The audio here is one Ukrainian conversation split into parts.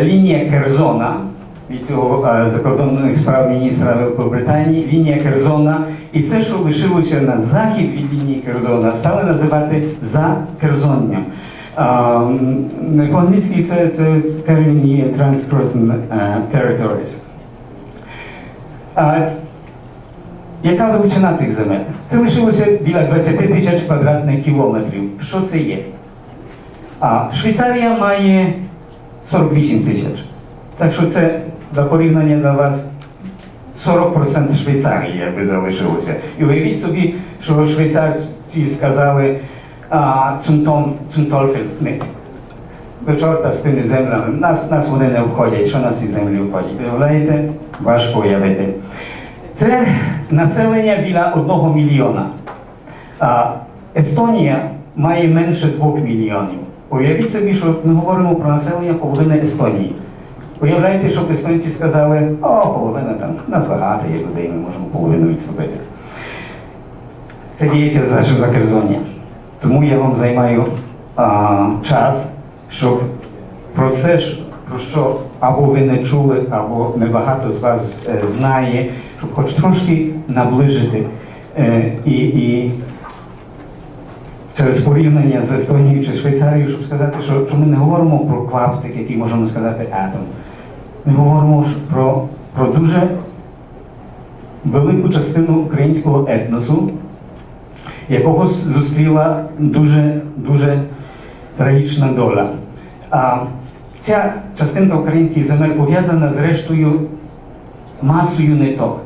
Лінія Керзона від цього е, закордонних справ міністра Великобританії, лінія Керзона, і це, що лишилося на захід від лінії Керзона, стали називати за Керзонням. А, По-англійськи це, це термін є Transperson е, Territories. А, яка величина цих земель? Це лишилося біля 20 тисяч квадратних кілометрів. Що це є? А Швейцарія має 48 тисяч. Так що це для порівняння для вас 40% Швейцарії, якби залишилося. І уявіть собі, що швейцарці сказали а, «Zum Teufel nicht». До чорта з тими землями. Нас, нас вони не входять, що нас ці землі входять. Уявляєте? Важко уявити. Це населення біля одного мільйона. А Естонія має менше двох мільйонів. Уявіть собі, що ми говоримо про населення половини Естонії. Уявляєте, щоб естонці сказали, о, половина там, нас багато є людей, ми можемо половину відступити. Це діється за за Керзонія. Тому я вам займаю а, час, щоб про це, про що або ви не чули, або небагато з вас е, знає, щоб хоч трошки наближити е, і, і через порівняння з Естонією чи Швейцарією, щоб сказати, що, що ми не говоримо про клаптик, який можемо сказати атом. Ми говоримо про, про дуже велику частину українського етносу, якого зустріла дуже, дуже трагічна доля. А ця частинка українських земель пов'язана з рештою масою ниток.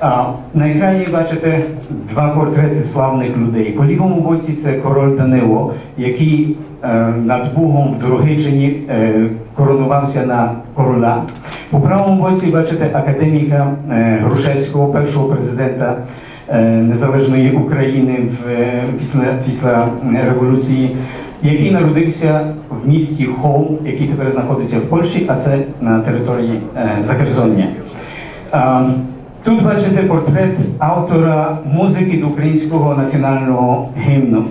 А, на екрані бачите два портрети славних людей. По лівому боці це король Данило, який е, над Бугом в Дорогичині е, коронувався на короля. По правому боці бачите академіка е, Грушевського, першого президента е, Незалежної України в, е, після, після е, революції, який народився в місті Холм, який тепер знаходиться в Польщі, а це на території е, Закерзоння. А, Тут бачите портрет автора музики до українського національного гімну.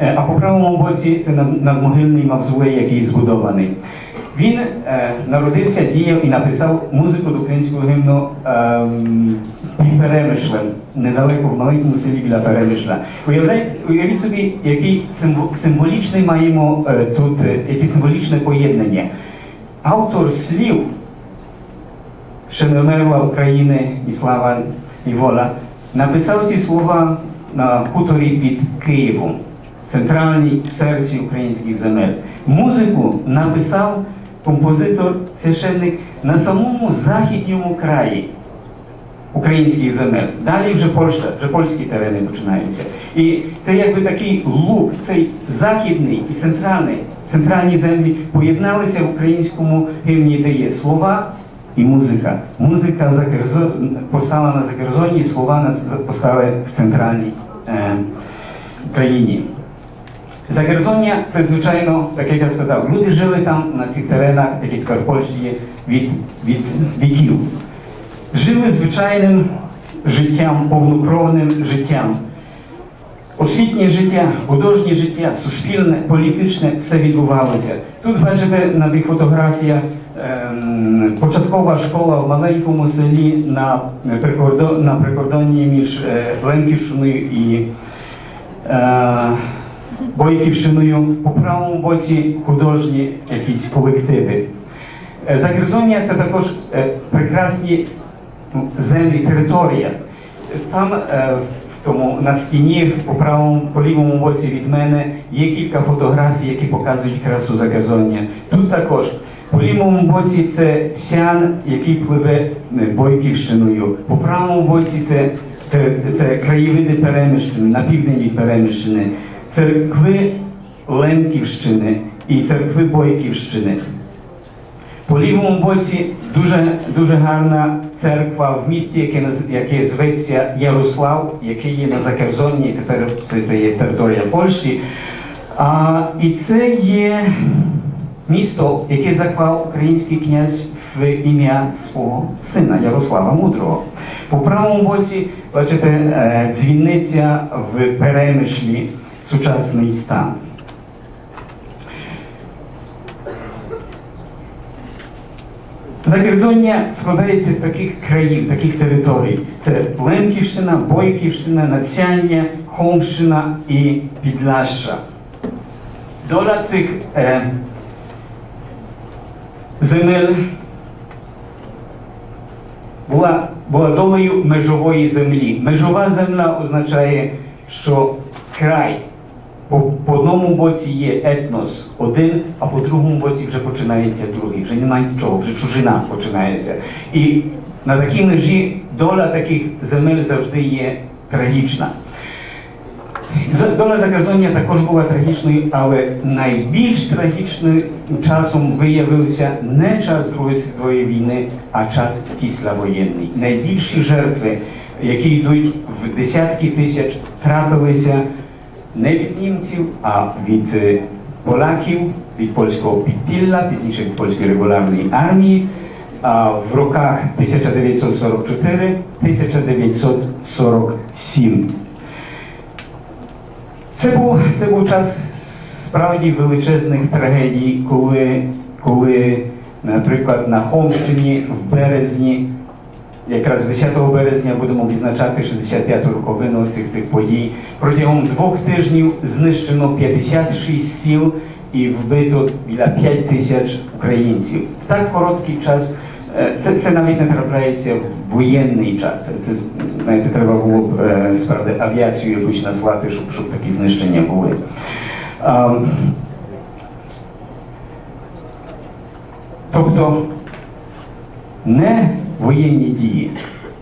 Е, А по правому боці це над- надмогильний мавзолей, який збудований. Він е, народився, діяв і написав музику до українського гімну ем, під Перемишлем, недалеко в маленькому селі біля Перемишля. Уявляєте, уявіть собі, який символічний маємо е, тут, е, яке символічне поєднання. Автор слів ще не вмерла України і слава і воля, написав ці слова на хуторі під Києвом, в центральній серці українських земель. Музику написав композитор, священник на самому західньому краї українських земель. Далі вже Польща, вже польські терени починаються. І це якби такий лук, цей західний і центральний, центральні землі поєдналися в українському гімні, де є слова і музика. Музика Закерзо... постала на Закерзоні, слова на- постали в центральній е, країні. Закерзоння це, звичайно, так як я сказав, люди жили там на цих теренах, які тепер в Польщі є, від, від віків. Жили звичайним життям, повнокровним життям. Освітнє життя, художнє життя, суспільне, політичне все відбувалося. Тут бачите на тих фотографіях ем, початкова школа в маленькому селі на, прикордон, на прикордонні між е, Ленківщиною і е, Бойківщиною. По правому боці художні якісь колективи. Е, Закерзоння це також прекрасні ну, землі, територія. Там тому на стіні по правому, по лівому боці від мене є кілька фотографій, які показують красу Закерзоння. Тут також по лівому боці це сян, який пливе е, Бойківщиною. По правому боці це, це, це краєвиди Переміщини, на південь від Переміщини, церкви Лемківщини і церкви Бойківщини. По лівому боці дуже, дуже гарна церква в місті, яке, яке зветься Ярослав, яке є на Закерзонні, тепер це, це є територія Польщі. А, і це є місто, яке заклав український князь в ім'я свого сина Ярослава Мудрого. По правому боці, бачите, е, дзвіниця в Перемишлі, сучасний стан. Закерзоння складається з таких країв, таких територій. Це Лемківщина, Бойківщина, Нацяння, Холмщина і Підляща. Доля цих е, земель була, була долею межової землі. Межова земля означає, що край по, по одному боці є етнос один, а по другому боці вже починається другий. Вже немає нічого, вже чужина починається. І на такій межі доля таких земель завжди є трагічна. Доля заказання також була трагічною, але найбільш трагічним часом виявився не час Другої світової війни, а час післявоєнний. Найбільші жертви, які йдуть в десятки тисяч, трапилися не від німців, а від е, поляків, від польського підпілля, пізніше від польської регулярної армії. А в роках 1944-1947. Це був, це був час справді величезних трагедій, коли, коли, наприклад, на Холмщині в березні, якраз 10 березня будемо відзначати 65-ту роковину цих цих подій. Протягом двох тижнів знищено 56 сіл і вбито біля 5 тисяч українців. В так короткий час. е, Це, це навіть не трапляється в воєнний час. Це, знаєте, треба було б е, справді авіацію якусь наслати, щоб, щоб такі знищення були. А, тобто не воєнні дії,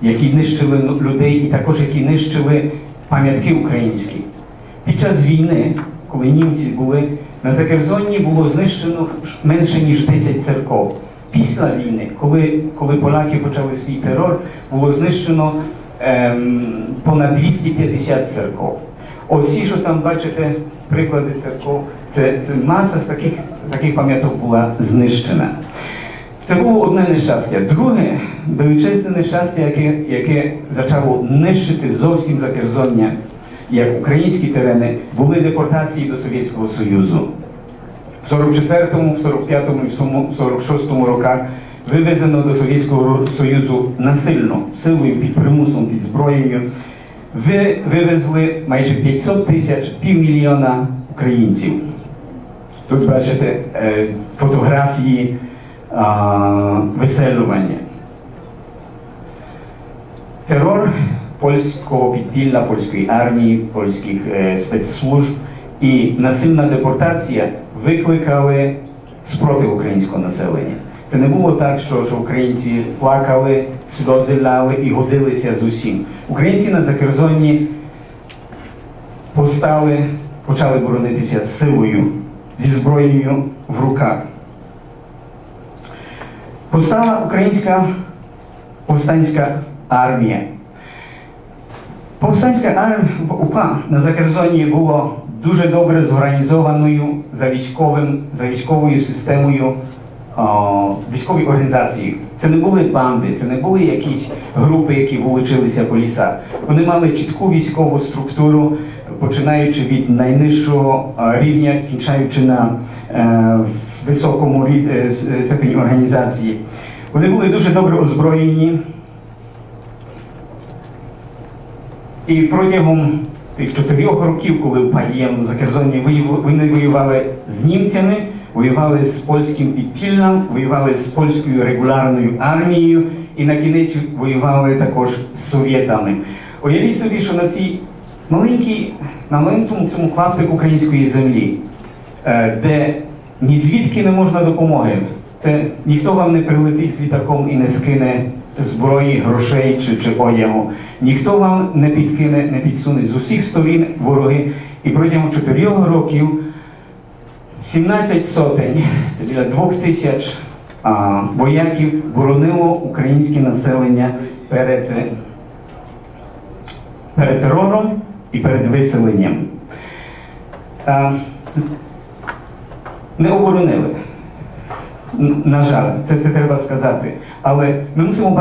які нищили ну- людей, і також які нищили пам'ятки українські. Під час війни, коли німці були на Закерзонні, було знищено менше ніж 10 церков. Після війни, коли, коли поляки почали свій терор, було знищено ем, понад 250 церков. Оці, що там бачите, приклади церков, це, це маса з таких, таких пам'яток була знищена. Це було одне нещастя. Друге величезне нещастя, яке, яке почало нищити зовсім закерзоння, як українські терени, були депортації до Совєтського Союзу. В 44-му, в 45-му і в 46-му роках вивезено до Совєтського Союзу насильно, силою, під примусом, під зброєю. Ви, вивезли майже 500 тисяч, півмільйона українців. Тут бачите е, фотографії виселювання. Терор польського підпілля, польської армії, польських е, спецслужб і насильна депортація викликали спротив українського населення. Це не було так, що, що українці плакали, сльози ляли і годилися з усім. Українці на Закерзонні повстали, почали боронитися силою, зі зброєю в руках. Повстала українська повстанська армія. Повстанська армія УПА на Закерзоні було дуже добре зорганізованою за військовим, за військовою системою військової організації. Це не були банди, це не були якісь групи, які вуличилися по лісах. Вони мали чітку військову структуру, починаючи від найнижчого рівня, кінчаючи на е, високому е, е, степені організації. Вони були дуже добре озброєні. І протягом тих чотирьох років, коли в Паєм за Керзоні вони воювали з німцями, воювали з польським підпіллям, воювали з польською регулярною армією і на кінець воювали також з совєтами. Уявіть собі, що на цій маленькій, на маленькому тому клаптику української землі, де ні звідки не можна допомоги. Це ніхто вам не прилетить з літаком і не скине зброї, грошей чи, чи одягу. Ніхто вам не підкине, не підсуне з усіх сторін вороги. І протягом чотирьох років 17 сотень, це біля двох тисяч а, вояків боронило українське населення перед, перед терором і перед виселенням. А, не оборонили. На жаль, це, це треба сказати. Але ми мусимо